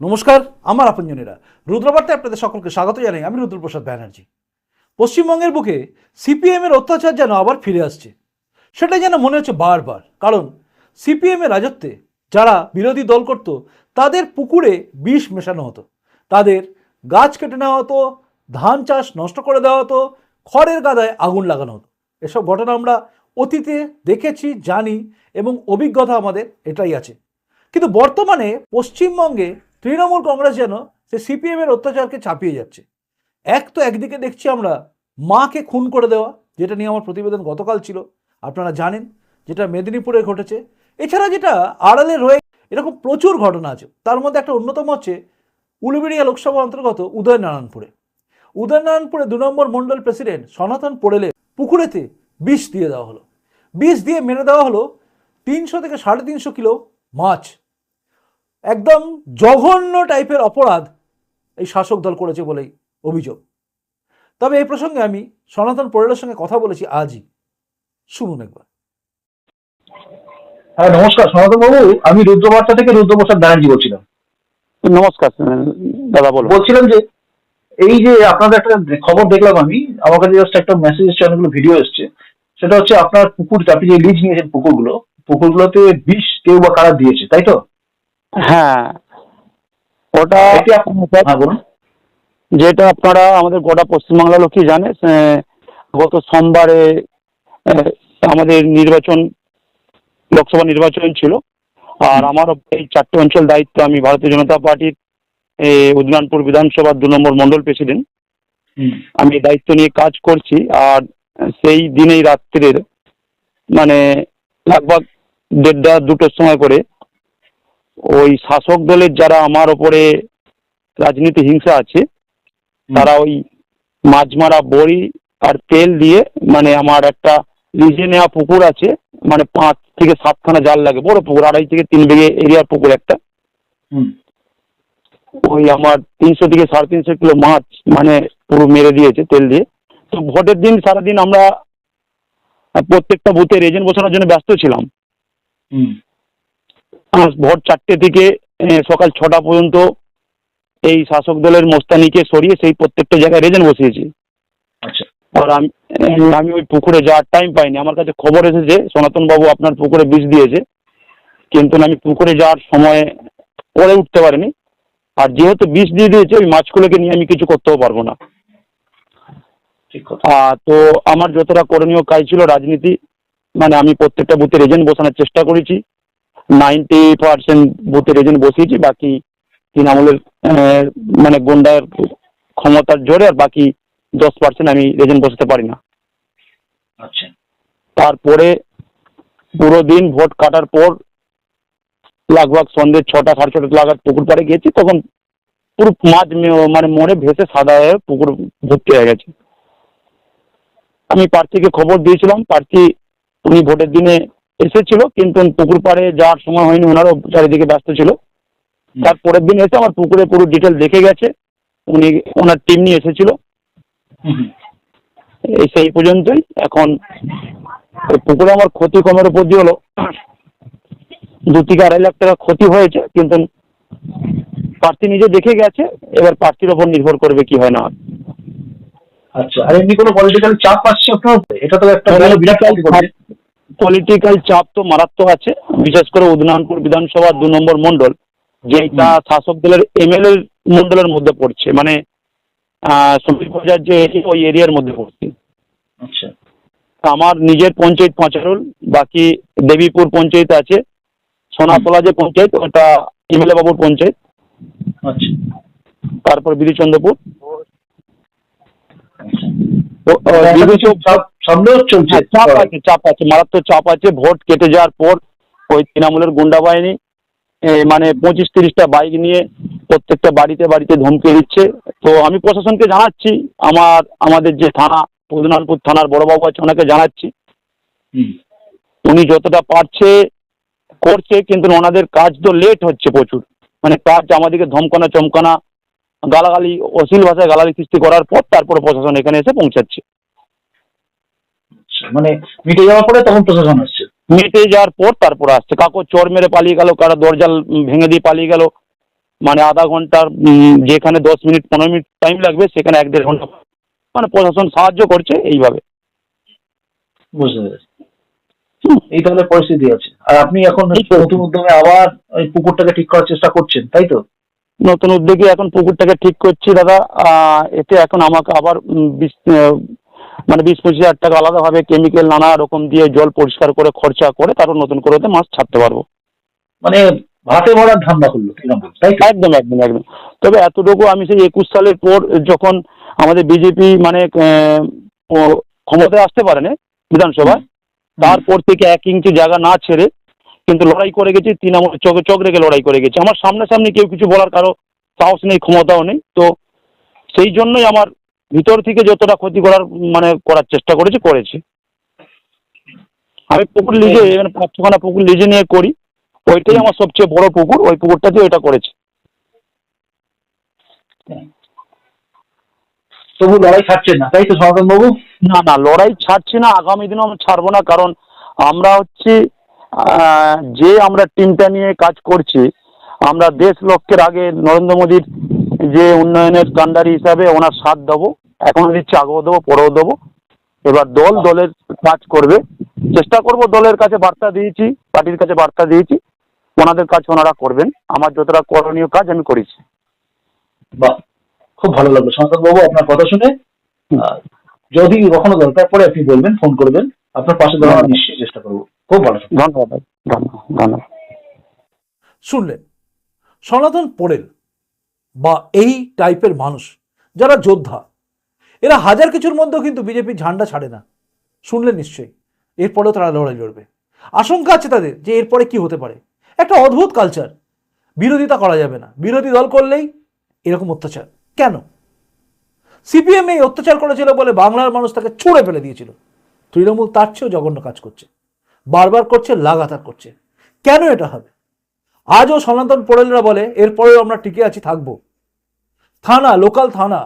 নমস্কার, আমার আপনজনেরা। রুদ্রবার্তায় আপনাদের সকলকে স্বাগত জানাই। আমি রুদ্রপ্রসাদ ব্যানার্জি। পশ্চিমবঙ্গের বুকে সিপিএমের অত্যাচার যেন আবার ফিরে আসছে সেটা যেন মনে হচ্ছে বারবার। কারণ সিপিএমের রাজত্বে যারা বিরোধী দল করত, তাদের পুকুরে বিষ মেশানো হতো। তাদের গাছ কেটে নেওয়া হতো, ধান চাষ নষ্ট করে দেওয়া হতো, খড়ের গাদায় আগুন লাগানো হতো। এসব ঘটনা আমরা অতীতে দেখেছি, জানি এবং অভিজ্ঞতা আমাদের এটাই আছে। কিন্তু বর্তমানে পশ্চিমবঙ্গে তৃণমূল কংগ্রেস যেন সে সিপিএম এর অত্যাচারকে চাপিয়ে যাচ্ছে। এক তো একদিকে দেখছি আমরা মাকে খুন করে দেওয়া, যেটা নিয়ে আমার প্রতিবেদন গতকাল ছিল, আপনারা জানেন, যেটা মেদিনীপুরে ঘটেছে। এছাড়া যেটা আড়ালে রয়ে, এরকম প্রচুর ঘটনা আছে। তার মধ্যে একটা অন্যতম হচ্ছে উলুবেড়িয়া লোকসভা অন্তর্গত উদয়নারায়ণপুরে। উদয়নারায়ণপুরে দু নম্বর মণ্ডল প্রেসিডেন্ট সনাতন পড়েলে পুকুরেতে বিষ দিয়ে দেওয়া হলো। বিষ দিয়ে মেরে দেওয়া হলো তিনশো থেকে সাড়ে তিনশো কিলো মাছ। একদম জঘন্য টাইপের অপরাধ এই শাসক দল করেছে বলেই অভিযোগ। তবে এই প্রসঙ্গে আমি সনাতন পরেলের সঙ্গে কথা বলেছি আজই। শুনুন একবার। হ্যাঁ নমস্কার। সনাতন বাবু আমি রুদ্রবার্তা থেকে রুদ্রপ্রসাদ ব্যানার্জি বলছিলাম। নমস্কার দাদা বলুন। বলছিলাম যে এই যে আপনাদের একটা খবর দেখলাম আমি আমার কাছে জাস্ট একটা মেসেজ এসছে অনেকগুলো ভিডিও এসছে। সেটা হচ্ছে আপনার পুকুর আপনি যে লিজ নিয়েছেন পুকুরগুলো পুকুরগুলোতে বিষ কেউ বা কারা দিয়েছে তাই তো? হ্যাঁ। ওটা হ্যাঁ যেটা আপনারা আমাদের গোটা পশ্চিমবাংলার লোকই জানে গত সোমবারে আমাদের নির্বাচন লোকসভা নির্বাচন ছিল আর আমার এই চারটে অঞ্চল দায়িত্ব আমি ভারতীয় জনতা পার্টির উদনানপুর বিধানসভার দু নম্বর মন্ডল প্রেসিডেন্ট। আমি দায়িত্ব নিয়ে কাজ করছি আর সেই দিনেই রাত্রের মানে লাগভাগ দেড়টা দুটোর সময় করে ওই শাসক দলের যারা আমার ওপরে রাজনীতি হিংসা আছে তারা ওই মাছ মারা বড়ি আর তেল দিয়ে মানে আমার একটা লিজে নেওয়া পুকুর আছে মানে পাঁচ থেকে সাতখানা জাল লাগে বড় পুকুর আড়াই থেকে তিন বিঘে এরিয়ার পুকুর একটা। ওই আমার তিনশো থেকে সাড়ে তিনশো কিলো মাছ মানে পুরো মেরে দিয়েছে তেল দিয়ে। তো ভোটের দিন সারাদিন আমরা প্রত্যেকটা বুথের এজেন্ট বসানোর জন্য ব্যস্ত ছিলাম। ভোর চারটে থেকে সকাল ছটা পর্যন্ত এই শাসক দলের মোস্তানিকে সরিয়ে সেই প্রত্যেকটা জায়গায় রেজেন্ট বসিয়েছি। আচ্ছা। আর আমি আমি ওই পুকুরে যাওয়ার টাইম পাইনি। আমার কাছে খবর এসেছে সনাতন বাবু আপনার পুকুরে বিষ দিয়েছে। কিন্তু আমি পুকুরে যাওয়ার সময় করে উঠতে পারিনি। আর যেহেতু বিষ দিয়ে দিয়েছে ওই মাছগুলোকে নিয়ে আমি কিছু করতেও পারব না। তো আমার যতটা করণীয় কাজ ছিল রাজনীতি মানে আমি প্রত্যেকটা বুথের এজেন্ট বসানোর চেষ্টা করেছি। নাইনটি পার্সেন্ট বুথের এজেন্ট বসিয়েছি বাকি তৃণমূলের মানে গুন্ডার ক্ষমতার জোরে আর বাকি দশ পার্সেন্ট আমি এজেন্ট বসাতে পারি না। আচ্ছা। তারপরে পুরো দিন ভোট কাটার পর লাগভাগ সন্ধ্যে ছটা সাড়ে ছটা লাগার পুকুর পাড়ে গেছি তখন পুরো মাছ মানে মরে ভেসে সাদা হয়ে পুকুর ভর্তি হয়ে গেছে। আমি প্রার্থীকে খবর দিয়েছিলাম প্রার্থী উনি ভোটের দিনে এসেছিল কিন্তু পুকুর পাড়ে যাওয়ার সময় হয়নি ওনারও চারিদিকে ব্যস্ত ছিল। তার পরের দিন এসে আমার পুকুরে পুরো ডিটেল দেখে গেছে। উনি ওনার টিম নিয়ে এসেছিল। এই সেই পর্যন্তই। এখন পুকুরে আমার ক্ষতি কমের উপর দিয়ে হলো দু থেকে আড়াই লাখ টাকা ক্ষতি হয়েছে কিন্তু প্রার্থী নিজে দেখে গেছে এবার প্রার্থীর ওপর নির্ভর করবে কি হয় না হয়। আচ্ছা আর এমনি কোনো পলিটিক্যাল চাপ আসছে আপনার এটা তো একটা বিরাট ক্ষতি করছে পলিটিক্যাল চাপ তো মারাত্মক আছে। বিশেষ করে উদনানপুর বিধানসভা দু নম্বর মন্ডল যেটা শাসক দলের এমএলএ মন্ডলের মধ্যে পড়ছে। মানে সমীর বাজার যে ওই এরিয়ার মধ্যে পড়ছে। আচ্ছা। আমার নিজের পঞ্চায়েত পাঁচারুল বাকি দেবীপুর পঞ্চায়েত আছে। সোনাতলা যে পঞ্চায়েত ওটা এমএলএ বাবুর পঞ্চায়েত। আচ্ছা। তারপর বিধিচন্দ্রপুর। সামনেও চলছে। হ্যাঁ, চাপ আছে চাপ আছে মারাত্মক চাপ আছে। ভোট কেটে যাওয়ার পর ওই তৃণমূলের গুন্ডা বাহিনী মানে পঁচিশ তিরিশটা বাইক নিয়ে প্রত্যেকটা বাড়িতে বাড়িতে ধমকে দিচ্ছে। তো আমি প্রশাসনকে জানাচ্ছি আমার আমাদের যে থানা পদনালপুর থানার বড়বাবু আছে ওনাকে জানাচ্ছি। উনি যতটা পারছে করছে কিন্তু ওনাদের কাজ তো লেট হচ্ছে প্রচুর। মানে কাজ আমাদেরকে ধমকানা চমকানা গালাগালি অশ্লীল ভাষায় গালাগালি সৃষ্টি করার পর তারপরে প্রশাসন এখানে এসে পৌঁছাচ্ছে। আচ্ছা, মানে মিটে যাওয়ার পরে তখন প্রশাসন আসছে। মিটে যাওয়ার পর তারপর আসছে। কাকু চোর মেরে পালিয়ে গেল কারও দরজা ভেঙে দিয়ে পালিয়ে গেল। মানে আধা ঘণ্টার যেখানে দশ মিনিট পনেরো মিনিট টাইম লাগবে সেখানে এক দেড় ঘণ্টা। মানে প্রশাসন সাহায্য করছে এইভাবে। বুঝতে পেরেছি। এই তাহলে পরিস্থিতি আছে। আর আপনি এখন নতুন উদ্যমে আবার ওই পুকুরটাকে ঠিক করার চেষ্টা করছেন তাই তো? নতুন উদ্যোগে এখন পুকুরটাকে ঠিক করছি দাদা। আহ, এতে এখন আমাকে আবার মানে বিশ পঁচিশ হাজার টাকা আলাদাভাবে কেমিক্যাল নানা রকম দিয়ে জল পরিষ্কার করে খরচা করে তারপর নতুন করে ওতে মাছ ছাড়তে পারব। মানে ভাতে ভরার ধান্দা করল একদম একদম একদম। তবে এতটুকু আমি সেই একুশ সালের পর যখন আমাদের বিজেপি মানে ক্ষমতায় আসতে পারেনি বিধানসভায় তারপর থেকে এক ইঞ্চি জায়গা না ছেড়ে কিন্তু লড়াই করে গেছি তৃণমূল চোখে চোখ রেখে লড়াই করে গেছি। আমার সামনাসামনি কেউ কিছু বলার কারও সাহস নেই ক্ষমতাও নেই। তো সেই জন্যই আমার ভিতর থেকে যতটা ক্ষতি করার মানে করার চেষ্টা করেছি করেছি। আমি পুকুর লিজে মানে পাঁচ ছখানা পুকুর লিজে নিয়ে করি। ওইটাই আমার সবচেয়ে বড় পুকুর ওই পুকুরটা দিয়ে ওইটা করেছি। তবু লড়াই ছাড়ছেন না তাই তো সনাতন বাবু? না না লড়াই ছাড়ছি না আগামী দিনও আমি ছাড়বো না কারণ আমরা হচ্ছি যে আমরা টিমটা নিয়ে কাজ করছি আমরা দেশ লক্ষ্যের আগে নরেন্দ্র মোদীর যে উন্নয়নের কান্ডারি হিসাবে ওনার সাথ দেবো এখনও দিচ্ছি আগেও দেবো পরেও দেবো। এবার দল দলের কাজ করবে। চেষ্টা করব দলের কাছে বার্তা দিয়েছি পার্টির কাছে বার্তা দিয়েছি। ওনাদের কাজ ওনারা করবেন। আমার যতটা করণীয় কাজ আমি করেছি। বাহ খুব ভালো লাগল। সনাতন বাবু আপনার কথা শুনে যদি কখনো দরকার পড়ে আপনি বলবেন ফোন করবেন আপনার পাশে দাঁড়ানোর নিশ্চয়ই চেষ্টা করব। খুব ভালো ধন্যবাদ ধন্যবাদ। ধন্যবাদ। শুনলেন সনাতন পোড়েল বা এই টাইপের মানুষ, যারা যোদ্ধা, এরা হাজার কিছুর মধ্যেও কিন্তু বিজেপির ঝান্ডা ছাড়ে না। শুনলে নিশ্চয়ই। এরপরেও তারা লড়াই লড়বে। আশঙ্কা আছে তাদের যে এরপরে কি হতে পারে। একটা অদ্ভুত কালচার বিরোধিতা করা যাবে না। বিরোধী দল করলেই এরকম অত্যাচার। কেন? সিপিএম এই অত্যাচার করেছিল বলে বাংলার মানুষ তাকে ছুঁড়ে ফেলে দিয়েছিল। তৃণমূল তার চেয়েও জঘন্য কাজ করছে। বারবার করছে, লাগাতার করছে। কেন এটা হবে? আজও সনাতন পোড়েলরা বলে, এরপরেও আমরা টিকে আছি, থাকব। থানা লোকাল থানা,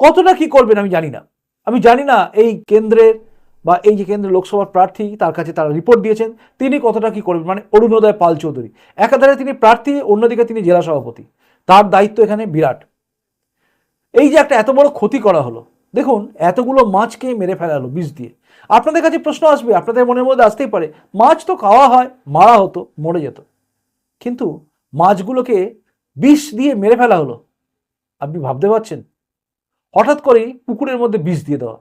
কতটা কি করবেন আমি জানি না। আমি জানি না এই কেন্দ্রের বা এই যে কেন্দ্রের লোকসভার প্রার্থী, তার কাছে তারা রিপোর্ট দিয়েছেন, তিনি কতটা কি করবেন? মানে অরুণোদয় পাল চৌধুরী, একাধারে তিনি প্রার্থী, অন্যদিকে তিনি জেলা সভাপতি। তার দায়িত্ব এখানে বিরাট। এই যে একটা এত বড় ক্ষতি করা হলো, দেখুন, এতগুলো মাছকে মেরে ফেলা হলো বিষ দিয়ে। আপনাদের কাছে প্রশ্ন আসবে, আপনাদের মনের মধ্যে আসতেই পারে, মাছ তো খাওয়া হয়, মারা হতো, মরে যেত। কিন্তু মাছগুলোকে বিষ দিয়ে মেরে ফেলা হলো আপনি ভাবতে পারছেন? হঠাৎ করেই পুকুরের মধ্যে বিষ দিয়ে দেওয়া,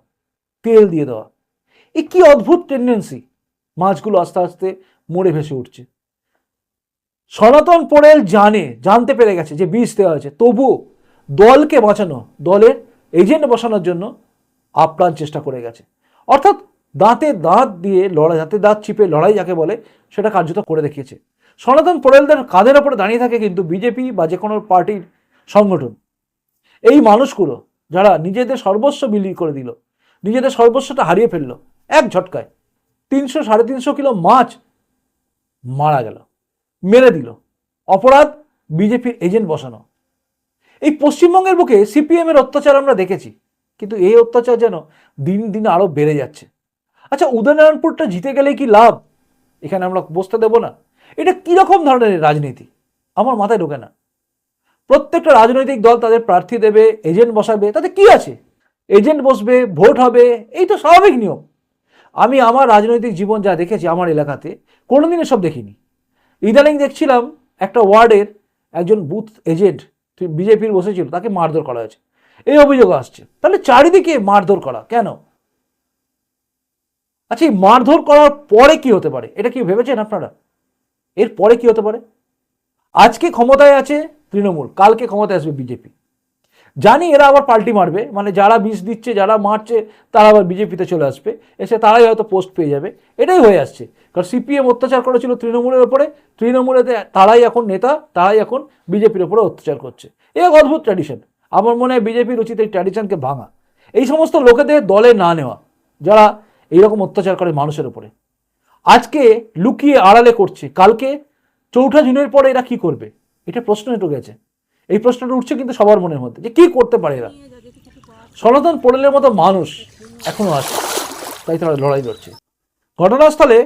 তেল দিয়ে দেওয়া। এ কি অদ্ভুত টেন্ডেন্সি মাছগুলো আস্তে আস্তে মরে ভেসে উঠছে। সনাতন পোড়েল জানে, জানতে পেরে গেছে যে বিষ দেওয়া হয়েছে। তবুও দলকে বাঁচানো, দলের এজেন্ট বসানোর জন্য আপ্রাণ চেষ্টা করে গেছে। অর্থাৎ দাঁতে দাঁত দিয়ে লড়াই, দাঁতে দাঁত চিপে লড়াই যাকে বলে, সেটা কার্যত করে দেখিয়েছে। সনাতন পোড়েলদের কাঁধের ওপরে দাঁড়িয়ে থাকে কিন্তু বিজেপি বা যে কোনো পার্টির সংগঠন। এই মানুষগুলো যারা নিজেদের সর্বস্ব বিলি করে দিল, নিজেদের সর্বস্বটা হারিয়ে ফেলল, এক ঝটকায় তিনশো সাড়ে তিনশো কিলো মাছ মারা গেল, মেরে দিল, অপরাধ বিজেপির এজেন্ট বসানো। এই পশ্চিমবঙ্গের বুকে সিপিএম এর অত্যাচার আমরা দেখেছি, কিন্তু এই অত্যাচার যেন দিন দিন আরও বেড়ে যাচ্ছে। আচ্ছা উদয়নারায়ণপুরটা জিতে গেলে কি লাভ? এখানে আমরা বসতে দেব না। এটা কীরকম ধরনের রাজনীতি? আমার মাথায় ঢোকে না। প্রত্যেকটা রাজনৈতিক দল তাদের প্রার্থী দেবে, এজেন্ট বসাবে, তাতে কি আছে? এজেন্ট বসবে, ভোট হবে, এই তো স্বাভাবিক নিয়ম। আমি আমার রাজনৈতিক জীবন যা দেখেছি আমার এলাকাতে, কোনোদিন এসব দেখিনি। ইদানিং দেখছিলাম একটা ওয়ার্ডের একজন বুথ এজেন্ট বিজেপির বসেছিল, তাকে মারধর করা হয়েছে। এই অভিযোগ আসছে। তাহলে চারিদিকে মারধর করা, কেন? আচ্ছা এই মারধর করার পরে কি হতে পারে? এটা কি ভেবেছেন আপনারা? এর পরে কি হতে পারে? আজকে ক্ষমতায় আছে তৃণমূল, কালকে ক্ষমতায় আসবে বিজেপি। জানি এরা আবার পাল্টি মারবে মানে যারা বিষ দিচ্ছে, যারা মারছে, তারা আবার বিজেপিতে চলে আসবে, এসে তারাই হয়তো পোস্ট পেয়ে যাবে। এটাই হয়ে আসছে। কারণ সিপিএম অত্যাচার করেছিল তৃণমূলের ওপরে তৃণমূলেতে তারাই এখন নেতা, তারাই এখন বিজেপির ওপরে অত্যাচার করছে। এ এক অদ্ভুত ট্র্যাডিশন আমার মনে হয় বিজেপির উচিত এই ট্র্যাডিশনকে ভাঙা। এই সমস্ত লোকেদের দলে না নেওয়া, যারা এইরকম অত্যাচার করে মানুষের ওপরে আজকে লুকিয়ে আড়ালে করছে, কালকে চৌঠা জুনের পরে এরা কি করবে? এটা প্রশ্ন গেছে। এই প্রশ্নটা উঠছে কিন্তু সবার মনের মধ্যে, যে কি করতে পারে এরা? সনাতন পোড়েলের মতো মানুষ এখনও আছে, তাই তারা লড়াই লড়ছে। ঘটনাস্থলে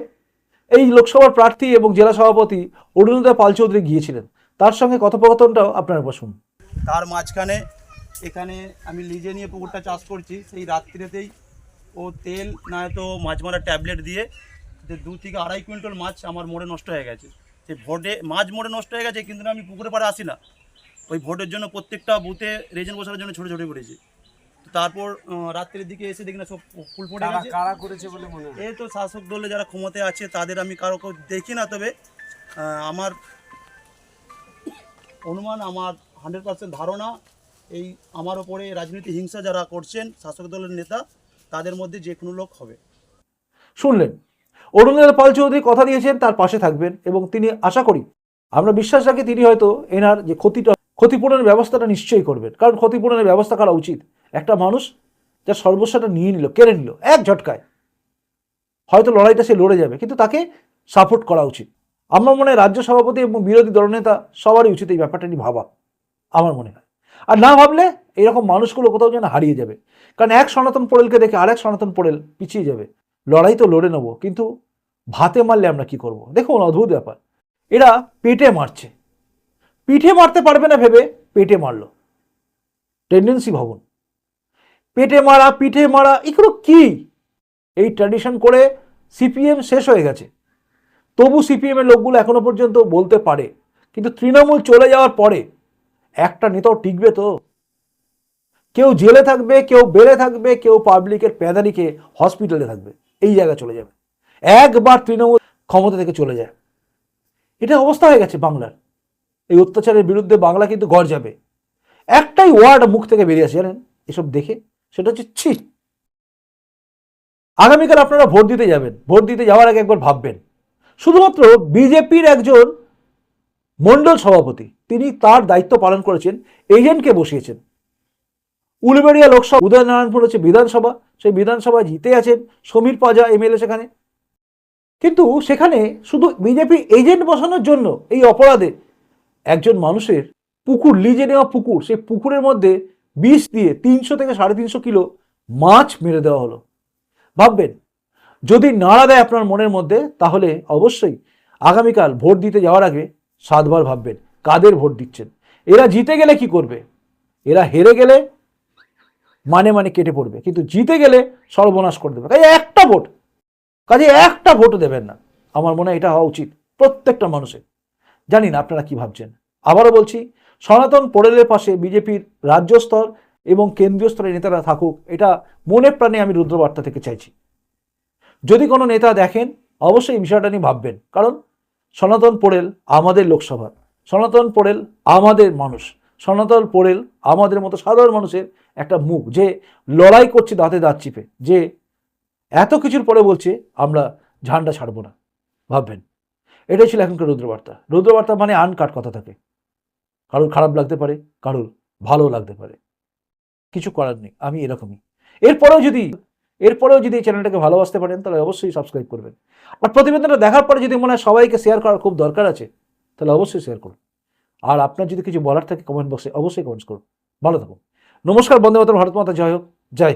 এই লোকসভার প্রার্থী এবং জেলা সভাপতি অরুণোদয় পাল চৌধুরী গিয়েছিলেন। তার সঙ্গে কথোপকথনটাও আপনারা বসুন। তার মাঝখানে এখানে আমি লিজে নিয়ে পুকুরটা চাষ করছি, সেই রাত্রিতেই ও তেল নয়তো মাছ মারার ট্যাবলেট দিয়ে, যে দু থেকে আড়াই কুইন্টাল মাছ আমার মোড়ে নষ্ট হয়ে গেছে। সেই ভোটে মাছ মোড়ে নষ্ট হয়ে গেছে কিন্তু আমি পুকুরে পাড়ে আসি না। ওই ভোটের জন্য প্রত্যেকটা বুথে রেজেন্ট বসার জন্য ছোটো ছোটো পড়েছি। তারপর রাত্রের দিকে এসে দেখি না সব ফুল পড়ে গেছে। কারা করেছে বলে মনে হয়? এই তো শাসক দলে যারা ক্ষমতায় আছে তাদের আমি কারও কেউ দেখি না তবে আহ, আমার অনুমান আমার হান্ড্রেড পার্সেন্ট ধারণা এই আমার ওপরে রাজনীতি হিংসা যারা করছেন শাসক দলের নেতা তাদের মধ্যে যে কোনো লোক হবে। শুনলেন অরুণের পাল চৌধুরী কথা দিয়েছেন, তার পাশে থাকবেন এবং তিনি আশা করি, আমরা বিশ্বাস রাখি তিনি হয়তো এনার যে ক্ষতিটা, ক্ষতিপূরণের ব্যবস্থাটা নিশ্চয়ই করবেন। কারণ ক্ষতিপূরণের ব্যবস্থা করা উচিত। একটা মানুষ যার সর্বস্বটা নিয়ে নিল, কেড়ে নিল, এক ঝটকায়। হয়তো লড়াইটা সে লড়ে যাবে, কিন্তু তাকে সাপোর্ট করা উচিত। আমার মনে হয় রাজ্য সভাপতি এবং বিরোধী দলনেতা সবারই উচিত এই ব্যাপারটা নিয়ে ভাবা, আমার মনে হয়। আর না ভাবলে এইরকম মানুষগুলো কোথাও যেন হারিয়ে যাবে। কারণ এক সনাতন পোড়েলকে দেখে আরেক সনাতন পোড়েল পিছিয়ে যাবে। লড়াই তো লড়ে নেব, কিন্তু ভাতে মারলে আমরা কি করব? দেখুন, অদ্ভুত ব্যাপার। এরা পেটে মারছে। পিঠে মারতে পারবে না ভেবে পেটে মারলো। টেন্ডেন্সি ভাবুন। পেটে মারা, পিঠে মারা, এগুলো কি? এই ট্র্যাডিশন করে সিপিএম শেষ হয়ে গেছে। তবু সিপিএম এর লোকগুলো এখনও পর্যন্ত বলতে পারে, কিন্তু তৃণমূল চলে যাওয়ার পরে একটা নেতাও টিকবে তো। কেউ জেলে থাকবে, কেউ বেড়ে থাকবে, কেউ পাবলিকের প্যাদারিকে হসপিটালে থাকবে। এই জায়গায় চলে যাবে। একবার তৃণমূল ক্ষমতা থেকে চলে যায়। এটা অবস্থা হয়ে গেছে বাংলার। এই অত্যাচারের বিরুদ্ধে বাংলা কিন্তু গড় যাবে। একটাই ওয়ার্ড মুখ থেকে বেরিয়ে আসে, জানেন? এসব দেখে সেটা হচ্ছে ছি। আগামীকাল আপনারা ভোট দিতে যাবেন। ভোট দিতে যাওয়ার আগে একবার ভাববেন। শুধুমাত্র বিজেপির একজন মণ্ডল সভাপতি, তিনি তার দায়িত্ব পালন করেছেন, এজেন্টকে বসিয়েছেন। উলবেড়িয়া লোকসভা, উদয়নারায়ণপুর হচ্ছে বিধানসভা। সেই বিধানসভায় জিতে আছেন সমীর পাজা, এমএলএ সেখানে। কিন্তু সেখানে শুধু বিজেপি এজেন্ট বসানোর জন্য এই অপরাধে একজন মানুষের পুকুর, লিজে নেওয়া পুকুর, সেই পুকুরের মধ্যে বিষ দিয়ে তিনশো থেকে সাড়ে তিনশো কিলো মাছ মেরে দেওয়া হলো। ভাববেন, যদি নাড়া দেয় আপনার মনের মধ্যে, তাহলে অবশ্যই আগামীকাল ভোট দিতে যাওয়ার আগে সাতবার ভাববেন কাদের ভোট দিচ্ছেন। এরা জিতে গেলে কি করবে? এরা হেরে গেলে মানে মানে কেটে পড়বে। কিন্তু জিতে গেলে সর্বনাশ করে দেবে। কাজে একটা ভোট কাজে একটা ভোটও দেবেন না। আমার মনে হয় এটা হওয়া উচিত প্রত্যেকটা মানুষের। জানি না আপনারা কি ভাবছেন। আবারও বলছি, সনাতন পোড়েলের পাশে বিজেপির রাজ্য স্তর এবং কেন্দ্রীয় স্তরের নেতারা থাকুক, এটা মনে প্রাণে আমি রুদ্রবার্তা থেকে চাইছি। যদি কোনো নেতা দেখেন, অবশ্যই বিষয়টা নিয়ে ভাববেন। কারণ সনাতন পোড়েল আমাদের লোকসভা, সনাতন পোড়েল আমাদের মানুষ, সনাতন পোড়েল আমাদের মতো সাধারণ মানুষের একটা মুখ যে লড়াই করছে দাঁতে দাঁত চিপে, যে এত কিছুর পরে বলছে, আমরা ঝান্ডা ছাড়বো না। ভাববেন। এটাই ছিল এখনকার রুদ্রবার্তা। রুদ্রবার্তা মানে আনকাট কথা থাকে। কারোর খারাপ লাগতে পারে, কারোর ভালো লাগতে পারে। কিছু করার নেই, আমি এরকমই। এরপরেও যদি এরপরেও যদি এই চ্যানেলটাকে ভালোবাসতে পারেন, তাহলে অবশ্যই সাবস্ক্রাইব করবেন। আর প্রতিবেদনটা দেখার পরে যদি মনে হয় সবাইকে শেয়ার করার খুব দরকার আছে, তাহলে অবশ্যই শেয়ার করুন। আর আপনার যদি কিছু বলার থাকে কমেন্ট বক্সে অবশ্যই কমেন্টস করুন। ভালো থাকুন। নমস্কার বন্দে মাতর ভারত মাতা জয় হোক। জয়।